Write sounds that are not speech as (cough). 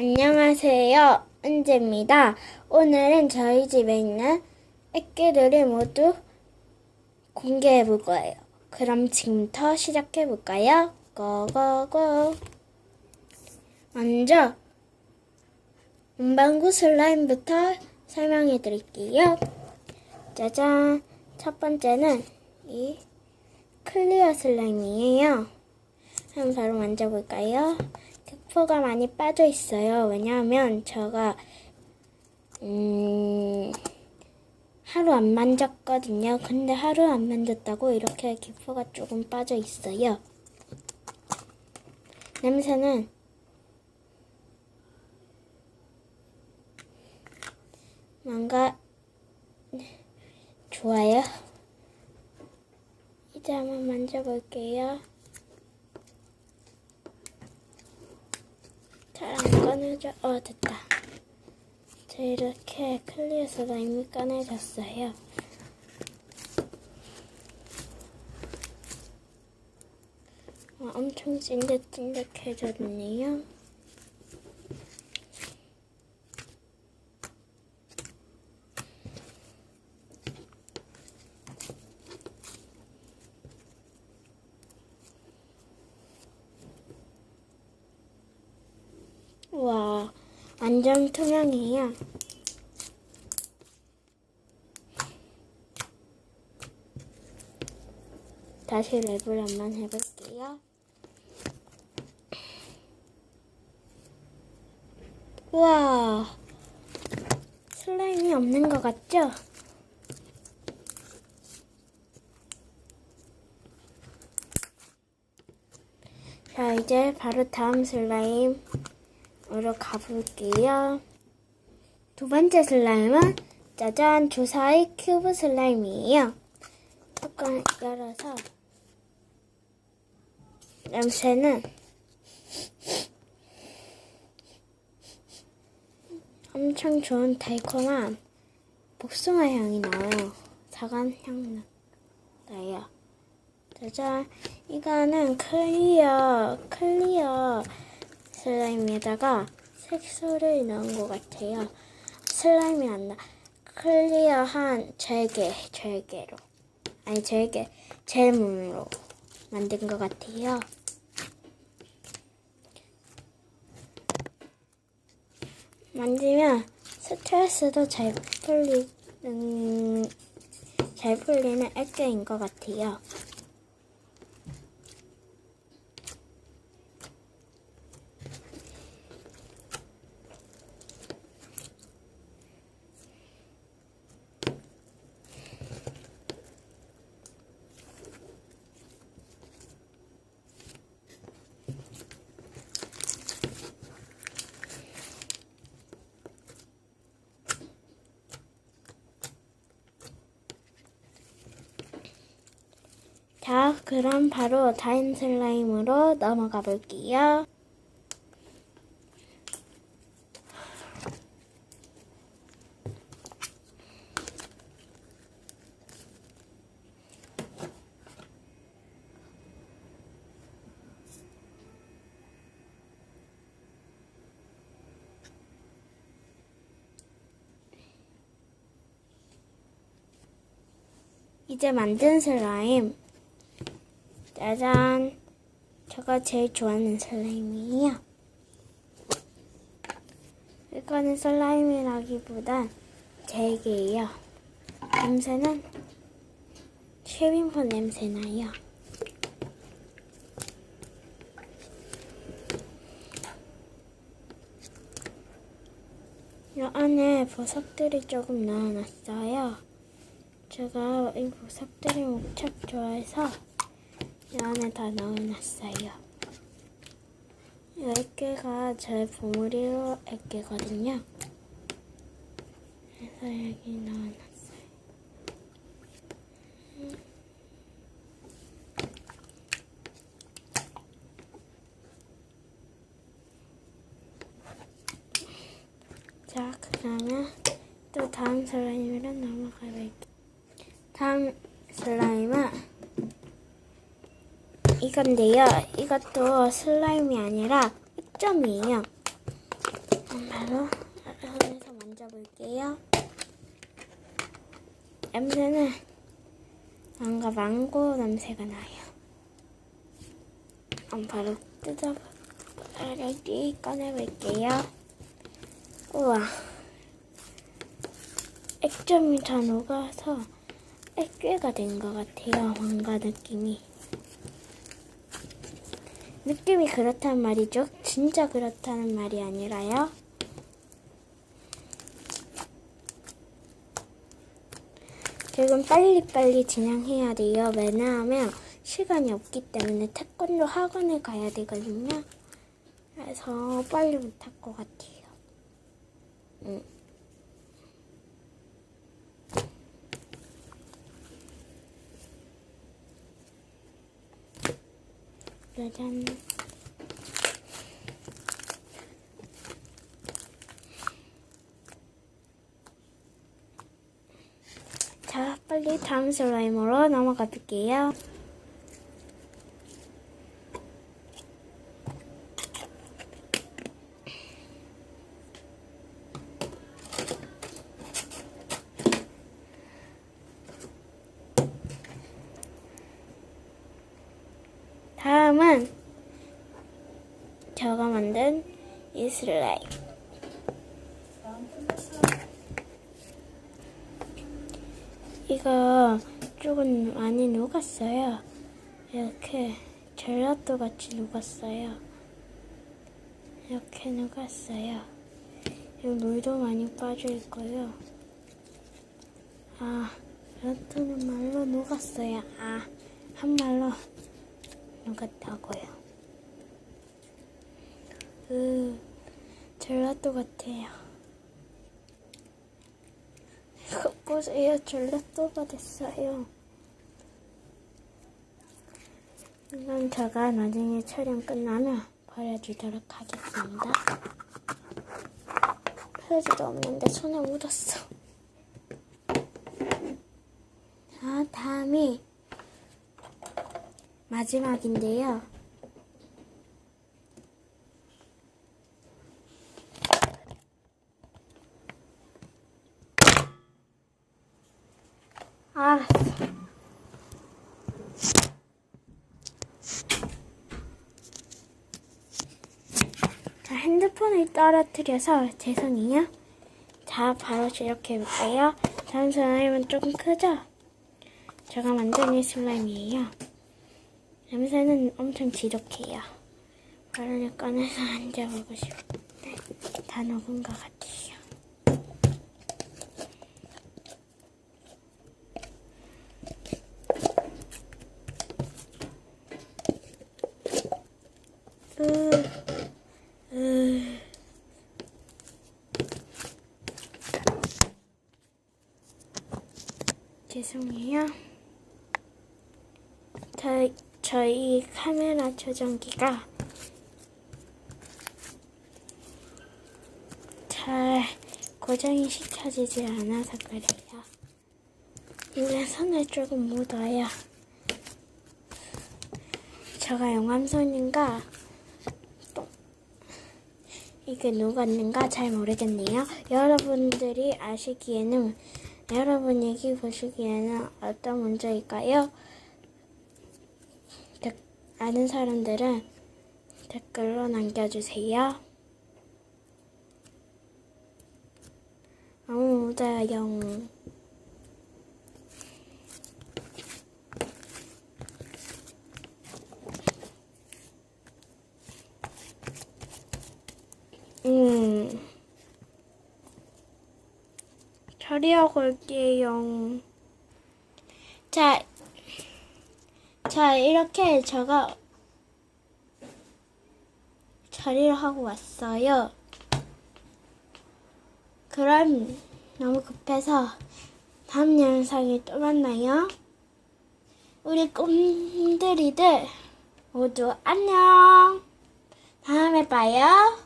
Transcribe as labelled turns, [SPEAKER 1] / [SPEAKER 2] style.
[SPEAKER 1] 안녕하세요. 은재입니다. 오늘은 저희 집에 있는 액기들을 모두 공개해 볼 거예요. 그럼 지금부터 시작해 볼까요? 고고고. 먼저 문방구 슬라임부터 설명해 드릴게요. 짜잔. 첫 번째는 이 클리어 슬라임이에요. 한번 바로 만져볼까요? 득포가 많이 빠져 있어요. 왜냐하면 제가 음, 하루 안 만졌거든요. 근데 하루 안 만졌다고 이렇게 기포가 조금 빠져 있어요. 냄새는 뭔가 좋아요. 이제 한번 만져볼게요. 잘 안 꺼내져. 어, 됐다. 자, 이렇게 클리어 슬라임이 꺼내졌어요. 어, 엄청 찐득찐득해졌네요. 와, 완전 투명해요. 다시 랩을 한번 해볼게요. 우와, 슬라임이 없는 것 같죠? 자, 이제 바로 다음 슬라임 으로 가볼게요. 두 번째 슬라임은 짜잔 주사위 큐브 슬라임이에요. 뚜껑 열어서 냄새는 엄청 좋은 달콤한 복숭아 향이 나요. 사간 향 나요. 짜잔 이거는 클리어 클리어 슬라임에다가 색소를 넣은 것 같아요. 슬라임이 안 나. 클리어한 젤게, 젤게로. 아니, 젤게, 젤물로 만든 것 같아요. 만지면 스트레스도 잘 풀리는, 잘 풀리는 액체인 것 같아요. 자, 그럼 바로 다인 슬라임으로 넘어가 볼게요. 이제 만든 슬라임 짜잔. 제가 제일 좋아하는 슬라임이에요. 이거는 슬라임이라기보단 제게예요. 냄새는 쉐빙폰 냄새 나요. 이 안에 보석들이 조금 넣어놨어요. 제가 이 보석들이 무척 좋아해서 이 안에 다 넣어놨어요. 이 액계가 제 보물이 액계거든요. 그래서 여기 넣어놨어요. 자, 그러면 또 다음 슬라임으로 넘어가 볼게요. 다음 슬라임은 이건데요. 이것도 슬라임이 아니라 흑점이에요. 바로 손에서 만져볼게요. 냄새는 뭔가 망고 냄새가 나요. 바로 뜯어봐야지 꺼내볼게요. 우와. 액점이 다 녹아서 액괴가 된 것 같아요. 뭔가 느낌이. 느낌이 그렇단 말이죠. 진짜 그렇다는 말이 아니라요. 지금 빨리빨리 진행해야 돼요. 왜냐하면 시간이 없기 때문에 태권도 학원에 가야 되거든요. 그래서 빨리 못할 것 같아요. 음. 짜잔. 자, 빨리 다음 슬라임으로 넘어가 볼게요. 다음은 제가 만든 이 슬라임. 이거 조금 많이 녹았어요. 이렇게 젤라또 같이 녹았어요. 이렇게 녹았어요. 이 물도 많이 빠져 있고요. 아, 젤라또는 말로 녹았어요. 아, 한말로 녹았다고요. 그 젤라또 같아요. 이거 보세요. 젤라또가 됐어요. 이건 제가 나중에 촬영 끝나면 버려주도록 하겠습니다. 표지도 없는데 손에 묻었어. 자, 다음이 마지막인데요. 알았어. 자, 핸드폰을 떨어뜨려서 죄송해요. 자, 바로 이렇게 해볼게요. 다음 슬라임은 조금 크죠? 제가 만든 이 슬라임이에요. 냄새는 엄청 지독해요. 바로 꺼내서 (laughs) 앉아보고 싶은데 다 녹은 것 같아요. 으, 으. 죄송해요. 저, 저희 카메라 조정기가 잘 고정이 시켜지지 않아서 그래요. 이제 손에 조금 묻어요. 제가 영암손인가 또 이게 녹았는가 잘 모르겠네요. 여러분들이 아시기에는 여러분이 보시기에는 어떤 문제일까요? 댓- 아는 사람들은 댓글로 남겨주세요. 아무다영 음 처리하고 올게요. 자, 자 이렇게 제가 처리를 하고 왔어요. 그럼 너무 급해서 다음 영상에 또 만나요. 우리 꿈들이들 모두 안녕. 다음에 봐요.